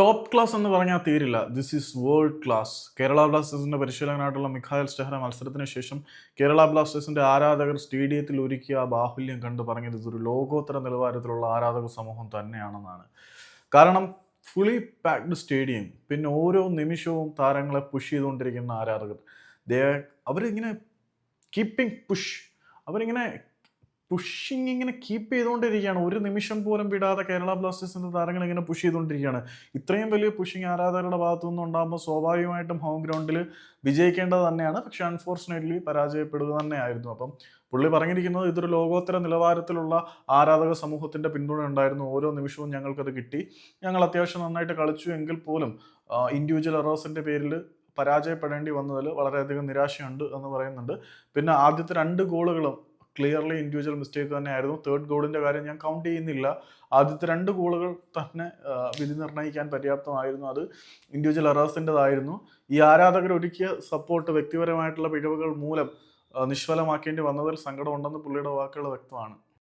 Top class എന്ന് പറഞ്ഞാൽ തീരില്ല. This is world class Kerala ബ്ലാസ്റ്റേഴ്സിന്റെ പരിശീലകനായിട്ടുള്ള മിഖായൽ സ്റ്റെഹ്റ മത്സരത്തിന് ശേഷം കേരള ബ്ലാസ്റ്റേഴ്സിന്റെ ആരാധകർ സ്റ്റേഡിയത്തിൽ ഒരുക്കിയ ആ ബാഹുല്യം കണ്ട് പറഞ്ഞത് ഇതൊരു ലോകോത്തര നിലവാരത്തിലുള്ള ആരാധക സമൂഹം തന്നെയാണെന്നാണ്. കാരണം ഫുള്ളി പാക്ഡ് സ്റ്റേഡിയം പിന്നെ ഓരോ നിമിഷവും താരങ്ങളെ പുഷ് ചെയ്തുകൊണ്ടിരിക്കുന്ന ആരാധകർ. ദേ അവരിങ്ങനെ കീപ്പിംഗ് പുഷ് അവരിങ്ങനെ പുഷിങ് ഇങ്ങനെ കീപ്പ് ചെയ്തുകൊണ്ടിരിക്കുകയാണ്. ഒരു നിമിഷം പോലും വിടാതെ കേരള ബ്ലാസ്റ്റേഴ്സിന്റെ താരങ്ങൾ ഇങ്ങനെ പുഷ് ചെയ്തുകൊണ്ടിരിക്കുകയാണ്. ഇത്രയും വലിയ പുഷിങ് ആരാധകരുടെ ഭാഗത്തു നിന്നുണ്ടാകുമ്പോൾ സ്വാഭാവികമായിട്ടും ഹോം ഗ്രൗണ്ടിൽ വിജയിക്കേണ്ടത് തന്നെയാണ്. പക്ഷെ അൺഫോർച്ചുനേറ്റ്ലി പരാജയപ്പെടുക തന്നെയായിരുന്നു. അപ്പം പുള്ളി പറഞ്ഞിരിക്കുന്നത് ഇതൊരു ലോകോത്തര നിലവാരത്തിലുള്ള ആരാധക സമൂഹത്തിന്റെ പിന്തുണ ഉണ്ടായിരുന്നു. ഓരോ നിമിഷവും ഞങ്ങൾക്കത് കിട്ടി. ഞങ്ങൾ അത്യാവശ്യം നന്നായിട്ട് കളിച്ചു എങ്കിൽ പോലും ഇൻഡിവിജ്വൽ അറോസിന്റെ പേരിൽ പരാജയപ്പെടേണ്ടി വന്നതിൽ വളരെയധികം നിരാശയുണ്ട് എന്ന് പറയുന്നുണ്ട്. പിന്നെ ആദ്യത്തെ രണ്ട് ഗോളുകളും ക്ലിയർലി ഇൻഡിവിജ്വൽ മിസ്റ്റേക്ക് തന്നെയായിരുന്നു. തേർഡ് ഗോളിന്റെ കാര്യം ഞാൻ കൗണ്ട് ചെയ്യുന്നില്ല. ആദ്യത്തെ രണ്ട് ഗോളുകൾ തന്നെ വിധി നിർണയിക്കാൻ പര്യാപ്തമായിരുന്നു. അത് ഇൻഡിവിജ്വൽ എറേഴ്സിന്റെതായിരുന്നു ഈ ആരാധകർ ഒരുക്കിയ സപ്പോർട്ട് വ്യക്തിപരമായിട്ടുള്ള പിഴവുകൾ മൂലം നിഷ്ഫലമാക്കേണ്ടി വന്നതിൽ സങ്കടമുണ്ടെന്ന് പുള്ളിയുടെ വാക്കുകൾ വ്യക്തമാണ്.